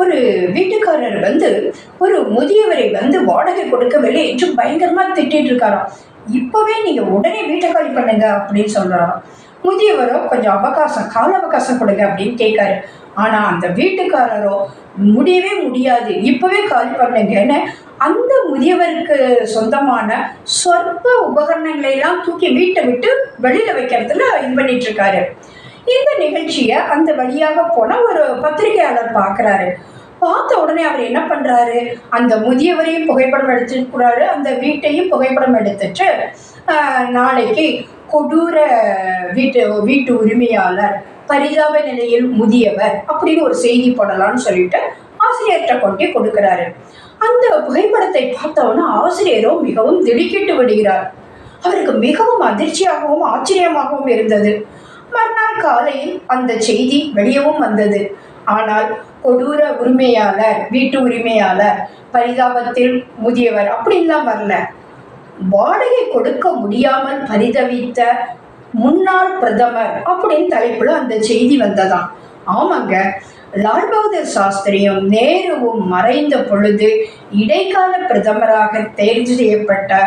ஒரு வீட்டுக்காரர் வந்து ஒரு முதியவரை வந்து வாடகை கொடுக்கவில்லை என்று பயங்கரமா திட்டிட்டு இருக்காராம். இப்பவே நீங்க உடனே வீட்டை காலி பண்ணுங்க அப்படின்னு சொல்றாராம். முதியவரோ கொஞ்சம் அவகாசம் கால அவகாசம் கொடுங்க அப்படின்னு கேட்காரு. ஆனா அந்த வீட்டுக்காரரோ முடியவே முடியாது இப்பவே காலி பண்ணுங்கன்னு அந்த முதியவருக்கு சொந்தமான சொற்ப உபகரணங்களை எல்லாம் தூக்கி வீட்டை விட்டு வெளியில வைக்கிறதுல இது பண்ணிட்டு இருக்காரு. இந்த நிகழ்ச்சியை அந்த வழியாக போன ஒரு பத்திரிகையாளர் பார்க்குறாரு. பார்த்த உடனே அவர் என்ன பண்றாரு? அந்த முதியவரையும் புகைப்படம் எடுத்துக்கிறாரு அந்த வீட்டையும் புகைப்படம் எடுத்துட்டு நாளைக்கு கொடூர வீட்டு வீட்டு உரிமையாளர் பரிதாப நிலையில் முதியவர் அப்படின்னு ஒரு செய்தி போடலாம்னு சொல்லிட்டு ஆசிரியர்கிட்ட கொண்டு கொடுக்கிறாரு. அந்த புகைப்படத்தை பார்த்தவொன்னே ஆசிரியரோ மிகவும் திடுக்கிட்டு விடுகிறார். அவருக்கு மிகவும் அதிர்ச்சியாகவும் ஆச்சரியமாகவும் இருந்தது. மறுநாள் காலையில் அந்த செய்தி வெளியவும் வந்தது. ஆனால் கொடூர உரிமையாளர் வீட்டு உரிமையாளர் பரிதாபத்தில் முதியவர் அப்படிலாம் வரல. வாடகை கொடுக்க முடியாமல் பரிதவித்த முன்னாள் பிரதமர் அப்படின்னு தலைப்புல அந்த செய்தி வந்ததாம். ஆமாங்க லால் பகதூர் சாஸ்திரியும் நேருவும் மறைந்த பொழுது இடைக்கால பிரதமராக தேர்வு செய்யப்பட்ட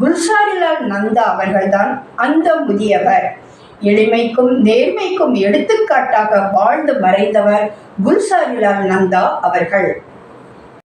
குல்சாரிலால் நந்தா அவர்கள்தான் அந்த முதியவர். எளிமைக்கும் நேர்மைக்கும் எடுத்துக்காட்டாக வாழ்ந்து மறைந்தவர் குல்சாரிலால் நந்தா அவர்கள்.